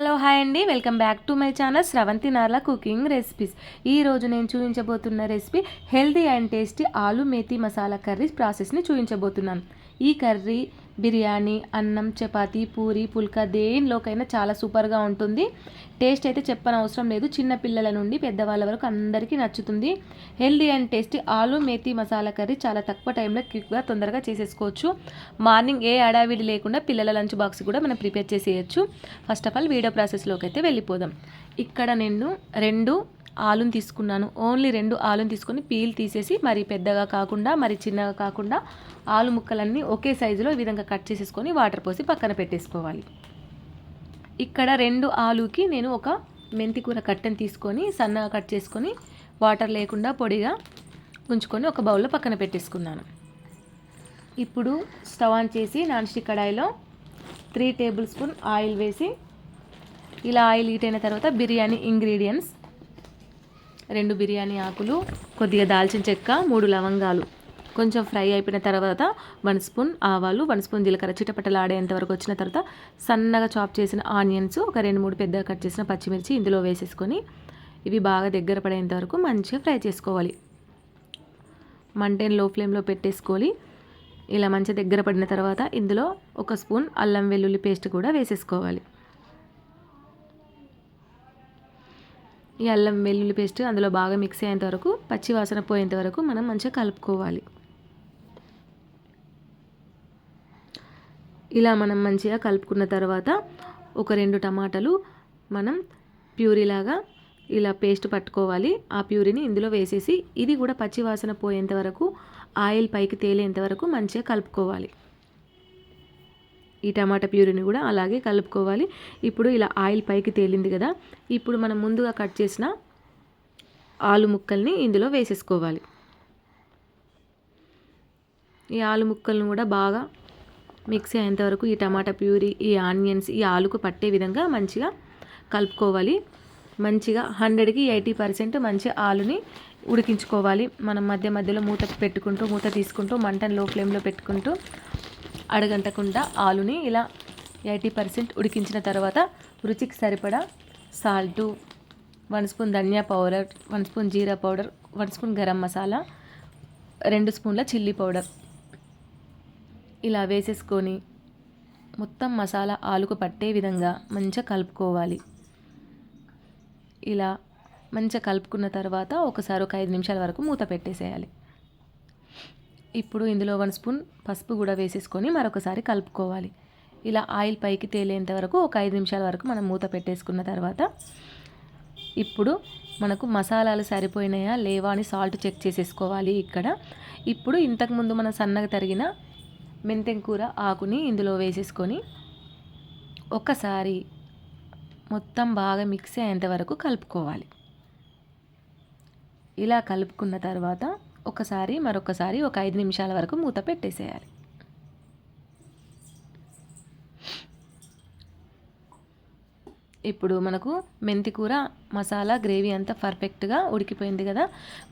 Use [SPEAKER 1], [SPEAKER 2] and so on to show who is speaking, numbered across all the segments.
[SPEAKER 1] Hello hi అండి. Welcome back to my channel Sravanthi Narla cooking recipes. ఈ రోజు నేను చూపించబోతున్న recipe healthy and tasty aloo methi masala curry ప్రాసెస్ని చూపించబోతున్నాను. ఈ కర్రీ బిర్యానీ అన్నం చపాతి పూరి పుల్కా దేనిలోకైనా చాలా సూపర్గా ఉంటుంది. టేస్ట్ అయితే చెప్పనవసరం లేదు. చిన్న పిల్లల నుండి పెద్దవాళ్ళ వరకు అందరికీ నచ్చుతుంది. Healthy and tasty aloo methi masala curry చాలా తక్కువ టైంలో క్విక్గా తొందరగా చేసేసుకోవచ్చు. మార్నింగ్ ఏ అడావిడి లేకుండా పిల్లల లంచ్ బాక్స్ కూడా మనం ప్రిపేర్ చేసేయచ్చు. ఫస్ట్ ఆఫ్ ఆల్ వీడియో ప్రాసెస్లోకి అయితే వెళ్ళిపోదాం. ఇక్కడ నేను రెండు ఆలుని తీసుకున్నాను. ఓన్లీ రెండు ఆలుని తీసుకొని పీల్ తీసేసి మరి పెద్దగా కాకుండా మరి చిన్నగా కాకుండా ఆలు ముక్కలన్నీ ఒకే సైజులో ఈ విధంగా కట్ చేసేసుకొని వాటర్ పోసి పక్కన పెట్టేసుకోవాలి. ఇక్కడ రెండు ఆలుకి నేను ఒక మెంతి కూర తీసుకొని సన్నగా కట్ చేసుకొని వాటర్ లేకుండా పొడిగా ఉంచుకొని ఒక బౌల్లో పక్కన పెట్టేసుకున్నాను. ఇప్పుడు స్టవ్ ఆన్ చేసి నాన్ స్టిక్ కడాయిలో త్రీ టేబుల్ స్పూన్ ఆయిల్ వేసి ఇలా ఆయిల్ హీట్ అయిన తర్వాత బిర్యానీ ఇంగ్రీడియంట్స్ రెండు బిర్యానీ ఆకులు కొద్దిగా దాల్చిన చెక్క మూడు లవంగాలు కొంచెం ఫ్రై అయిపోయిన తర్వాత వన్ స్పూన్ ఆవాలు వన్ స్పూన్ జీలకర్ర చిటపటలు ఆడేంత వరకు వచ్చిన తర్వాత సన్నగా చాప్ చేసిన ఆనియన్స్ ఒక రెండు మూడు పెద్దగా కట్ చేసిన పచ్చిమిర్చి ఇందులో వేసేసుకొని ఇవి బాగా దగ్గర పడేంత వరకు మంచిగా ఫ్రై చేసుకోవాలి. మంటేన్లో ఫ్లేమ్లో పెట్టేసుకోవాలి ఇలా మంచిగా దగ్గర పడిన తర్వాత ఇందులో ఒక స్పూన్ అల్లం వెల్లుల్లి పేస్ట్ కూడా వేసేసుకోవాలి. ఈ అల్లం వెల్లుల్లి పేస్ట్ అందులో బాగా మిక్స్ అయ్యేంత వరకు పచ్చి వాసన పోయేంత వరకు మనం మంచిగా కలుపుకోవాలి. ఇలా మనం మంచిగా కలుపుకున్న తర్వాత ఒక రెండు టమాటాలు మనం ప్యూరీలాగా ఇలా పేస్ట్ పట్టుకోవాలి. ఆ ప్యూరీని ఇందులో వేసేసి ఇది కూడా పచ్చివాసన పోయేంత వరకు ఆయిల్ పైకి తేలేంత వరకు మంచిగా కలుపుకోవాలి. ఈ టమాటా ప్యూరీని కూడా అలాగే కలుపుకోవాలి. ఇప్పుడు ఇలా ఆయిల్ పైకి తేలింది కదా ఇప్పుడు మనం ముందుగా కట్ చేసిన ఆలు ముక్కల్ని ఇందులో వేసేసుకోవాలి. ఈ ఆలు ముక్కలను కూడా బాగా మిక్స్ అయ్యేంతవరకు ఈ టమాటా ప్యూరీ ఈ ఆనియన్స్ ఈ ఆలుకు పట్టే విధంగా మంచిగా కలుపుకోవాలి. మంచిగా హండ్రెడ్కి ఎయిటీ పర్సెంట్ మంచి ఆలుని ఉడికించుకోవాలి. మనం మధ్య మధ్యలో మూత పెట్టుకుంటూ మూత తీసుకుంటూ మంటను లో ఫ్లేమ్లో పెట్టుకుంటూ అడగంటకుండా ఆలుని ఇలా ఎయిటీ పర్సెంట్ ఉడికించిన తర్వాత రుచికి సరిపడా సాల్టు వన్ స్పూన్ ధనియా పౌడర్ వన్ స్పూన్ జీరా powder one spoon garam masala రెండు స్పూన్ల చిల్లీ పౌడర్ ఇలా వేసేసుకొని మొత్తం మసాలా ఆలుకు పట్టే విధంగా మంచిగా కలుపుకోవాలి. ఇలా మంచిగా కలుపుకున్న తర్వాత ఒకసారి ఒక ఐదు నిమిషాల వరకు మూత పెట్టేసేయాలి. ఇప్పుడు ఇందులో వన్ స్పూన్ పసుపు కూడా వేసేసుకొని మరొకసారి కలుపుకోవాలి. ఇలా ఆయిల్ పైకి తేలేంత వరకు ఒక ఐదు నిమిషాల వరకు మనం మూత పెట్టేసుకున్న తర్వాత ఇప్పుడు మనకు మసాలాలు సరిపోయినాయా లేవా అని సాల్ట్ చెక్ చేసేసుకోవాలి ఇక్కడ. ఇప్పుడు ఇంతకుముందు మనం సన్నగా తరిగిన మెంతెం కూర ఆకుని ఇందులో వేసేసుకొని ఒక్కసారి మొత్తం బాగా మిక్స్ అయ్యేంత వరకు కలుపుకోవాలి. ఇలా కలుపుకున్న తర్వాత ఒకసారి మరొకసారి ఒక ఐదు నిమిషాల వరకు మూత పెట్టేసేయాలి. ఇప్పుడు మనకు మెంతి కూర మసాలా గ్రేవీ అంతా పర్ఫెక్ట్గా ఉడికిపోయింది కదా.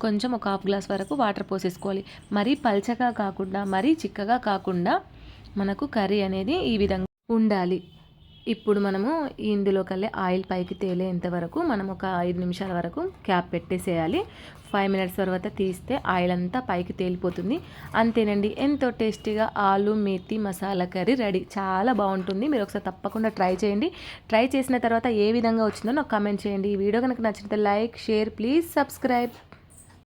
[SPEAKER 1] కొంచెం ఒక హాఫ్ గ్లాస్ వరకు వాటర్ పోసేసుకోవాలి. మరీ పల్చగా కాకుండా మరీ చిక్కగా కాకుండా మనకు కర్రీ అనేది ఈ విధంగా ఉండాలి. ఇప్పుడు మనము ఇందులో కల్లి ఆయిల్ పైకి తేలేంత వరకు మనం ఒక ఐదు నిమిషాల వరకు క్యాప్ పెట్టేసేయాలి. ఫైవ్ మినిట్స్ తర్వాత తీస్తే ఆయిల్ అంతా పైకి తేలిపోతుంది. అంతేనండి ఎంతో టేస్టీగా ఆలు మేతి మసాలా కర్రీ రెడీ. చాలా బాగుంటుంది. మీరు ఒకసారి తప్పకుండా ట్రై చేయండి. ట్రై చేసిన తర్వాత ఏ విధంగా వచ్చిందో నాకు కామెంట్ చేయండి. ఈ వీడియో కనుక నచ్చితే లైక్ షేర్ ప్లీజ్ సబ్స్క్రైబ్.